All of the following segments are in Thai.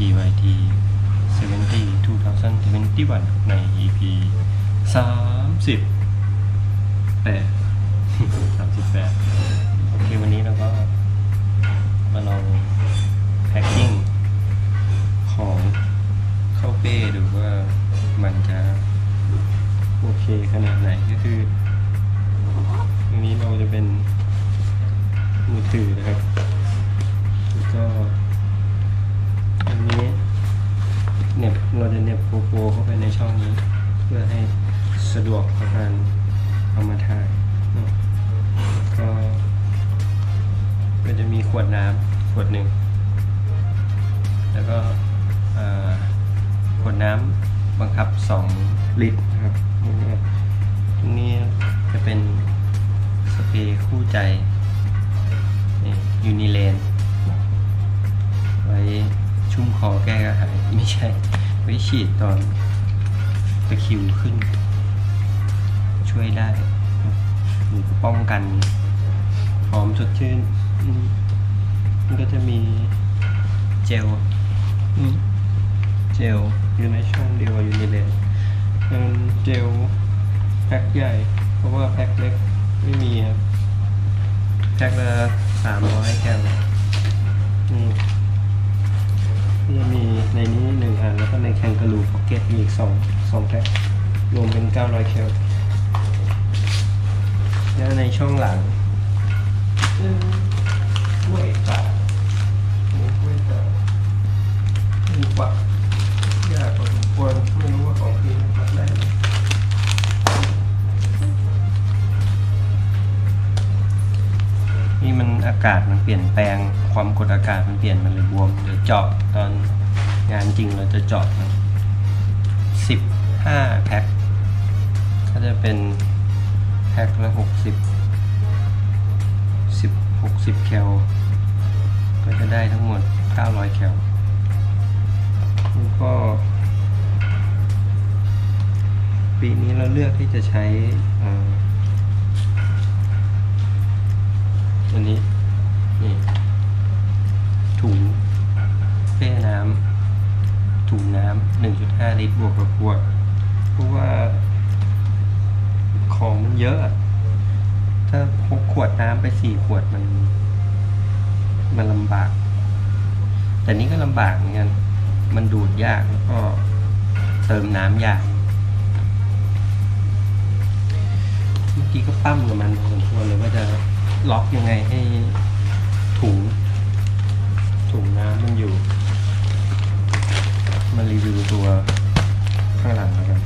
PYT 70 2021 ใน EP 30 8 38 โอเค วันนี้เราก็มาลองแพ็คกิ้งของเข้าเป้ดูว่ามันจะโอเคขนาดไหนก็คือ วดน้ำขวดหนึ่ง แล้วก็ขวดน้ำบังคับ 2 ลิตรนะครับนี่นะครับตรงนี้จะเป็นสเปรย์คู่ใจยูนิเลนไว้ชุ่มคอแก้กระหายไม่ใช่ ไว้ฉีดตอนตะคิวขึ้น ช่วยได้ป้องกัน หอมสดชื่น มมันก็จะมีเจลอืมเจลอยู่ในช่องเดียวกับยูนิเลนเป็นเจลแพ็คใหญ่ เพราะว่าแพ็คเล็กไม่มีครับ แพ็คละสามร้อยแคลนี่ก็จะมีในนี้หนึ่งอันแล้วก็ในแคนการูพ็อกเก็ตมีอีกสองสองแพ็ครวมเป็น900แคลแล้วในช่องหลังกล้วยตาก มีปักยากพอสมควรไม่รู้ว่าของจริงปักได้ไหมนี่มันอากาศมันเปลี่ยนแปลงความกดอากาศมันเปลี่ยนมันเลยบวมเดี๋ยวเจาะตอนงานจริงเราจะเจาะสิบห้าแพ็คก็จะเป็นแพ็คละหกสิบสิบหกสิบแคลก็จะได้ทั้งหมดเก้าร้อยแคล ปีนี้เราเลือกที่จะใช้อันนี้นี่ถุงเป้น้ำถุงน้ำหนึ่งจุดห้าลิตรบวกกับขวดเพราะว่าของมันเยอะอะ ถ้าพกขวดน้ำไปสี่ขวดมันมันลำบาก แต่นี้ก็ลำบากเหมือนกัน มันดูดยากแล้วก็เติมน้ำยาก มื่อกี้ก็ปั้มกับมันพอสมควรเลยว่าจะล็อกยังไงให้ถุงถุงน้ำมันอยู่ มารีวิวตัวข้างหลังแล้วกัน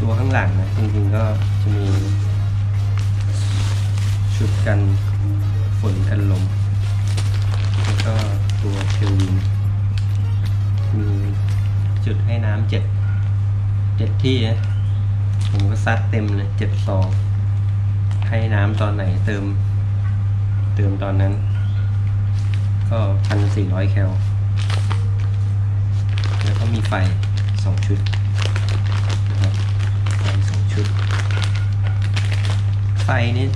ตัวข้างหลังนะจริงๆก็จะมี ชุดกันฝนกันลม แล้วก็ตัวเชลวินมีจุดให้น้ำเจ็ดเจ็ดที่นะ ผมก็ซัดเต็มเลยเจ็ดซองให้น้ำตอนไหนเติม เติมตอนนั้น ก็พันสี่ร้อยแคลแล้วก็มีไฟสองชุดนะครับไฟสองชุด ไฟนี่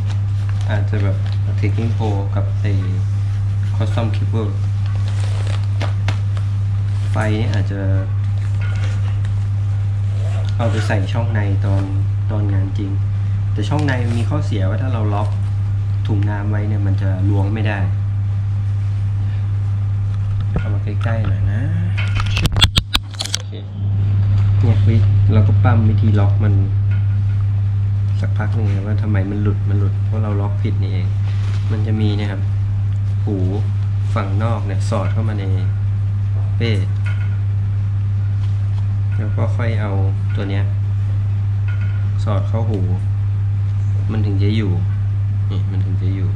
อาจจะแบบ taking pro กับไอ้ custom cable ไฟนี่อาจจะ เอาไปใส่ช่องในตอนตอนงานจริง แต่ช่องในมีข้อเสียว่าถ้าเราล็อกถุงน้ำไว้เนี่ยมันจะล้วงไม่ได้เอามาใกล้ๆหน่อยนะโอเคเนี่ยวิเราก็ปั้มวิธีล็อกมัน สักพักหนึ่งนะว่าทำไมมันหลุดมันหลุดเพราะเราล็อกผิดนี่เอง มันจะมีเนี่ยครับหูฝั่งนอกเนี่ยสอดเข้ามาในเป้ แล้วก็ค่อยเอาตัวเนี้ย สอดเข้าหู มันถึงจะอยู่ นี่มันถึงจะอยู่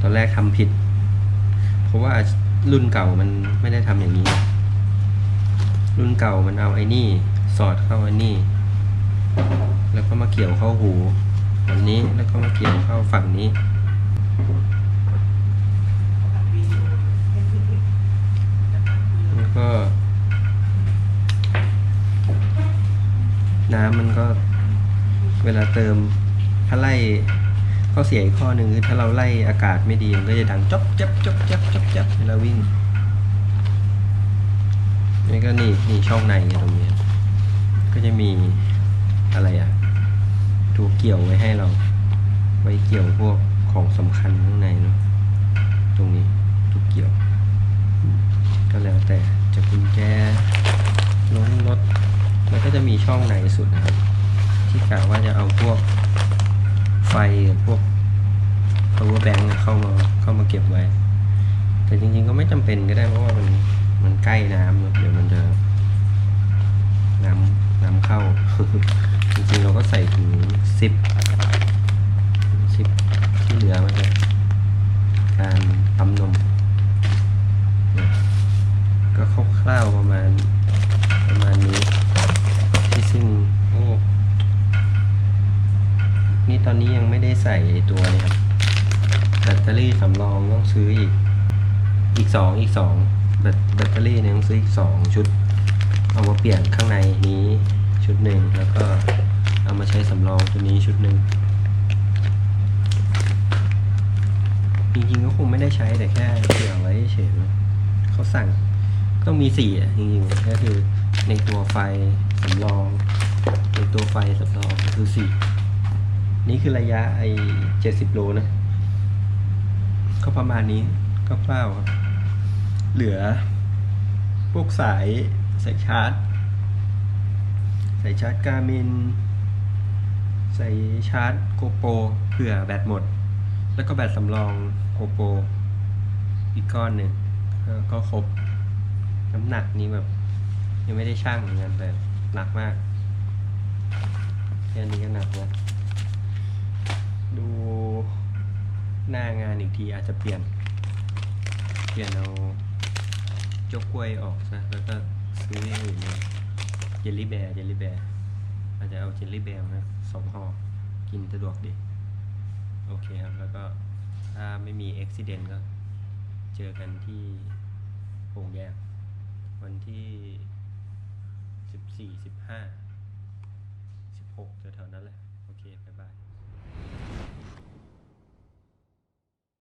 ตอนแรกทำผิด เพราะว่ารุ่นเก่ามันไม่ได้ทำอย่างนี้ รุ่นเก่ามันเอาไอ้นี่ สอดเข้าไอ้นี่ แล้วก็มาเกี่ยวเข้าหูแบบนี้แล้วก็มาเกี่ยวเข้าฝั่งนี้แล้วก็ น้ำมันก็เวลาเติมถ้าไล่ข้อเสียอีกข้อหนึ่งคือถ้าเราไล่อากาศไม่ดีมันก็จะดังจ๊อบจ๊บจ๊บจ๊บจ๊บจ๊บเวลาวิ่งนี่ก็นี่นี่ช่องในตรงนี้ก็จะมีอะไรอะตัวเกี่ยวไว้ให้เรา ไว้เกี่ยวพวกของสำคัญข้างในเนาะตรงนี้ตัวเกี่ยว ก็แล้วแต่จะกุญแจลงรถ มันก็จะมีช่องในสุดนะครับ ที่กะว่าจะเอาพวกไฟพวก power bank เนี่ยเข้ามาเข้ามาเก็บไว้ แต่จริงๆก็ไม่จำเป็นก็ได้เพราะว่ามันมันใกล้น้ำเนอะเดี๋ยวมันจะน้ำน้ำเข้า จริงๆเราก็ใส่ถุงซิปซิปที่เหลือมาจากการปั๊มนมเนี่ยก็คร่าวๆประมาณประมาณนี้ ที่ซึ่งโอ้นี่ตอนนี้ยังไม่ได้ ใส่ตัวนี้ครับแบตเตอรี่สำรองต้องซื้ออีก อีกสองอีกสองแบตแบตเตอรี่เนี่ยต้องซื้ออีกสองชุด เอามาเปลี่ยนข้างในนี้ชุดหนึ่งแล้วก็เอามาใช้สำรองตัวนี้ชุดหนึ่งจริงๆก็คงไม่ได้ใช้แต่แค่เผื่อไว้เฉยๆเขาสั่งต้องมีสี่อะจริงๆก็คือในตัวไฟสำรองในตัวไฟสำรองคือสี่ นี่คือระยะไอ้เจ็ดสิบโลนะ ก็ประมาณนี้ก็คร่าครับ เหลือ พวกสายสายชาร์จ สายชาร์จการ์มินสายชาร์จโกโปรเผื่อแบตหมด แล้วก็แบตสำรองโกโปรอีกก้อนหนึ่งก็ก็ครบ น้ำหนักนี้แบบ ยังไม่ได้ช่างเหมือนกันแต่หนักมากแค่นี้ก็หนักแล้ว ดูหน้างานอีกทีอาจจะเปลี่ยน เปลี่ยนเอาจกกล้วยออกซะแล้วก็ซื้ออย่างอื่นเลยเจลลี่แบร์เจลลี่แบร์อาจจะเอาเจลลี่แบร์นะสองห่อกินสะดวกดี โอเคครับ แล้วก็ถ้าไม่มีอุบิเหตุก็เจอกันที่โป่งแยกวันที่สิบสี่สิบห้าสิบหกแถวๆนั้นแหละ โอเค บ๊ายบาย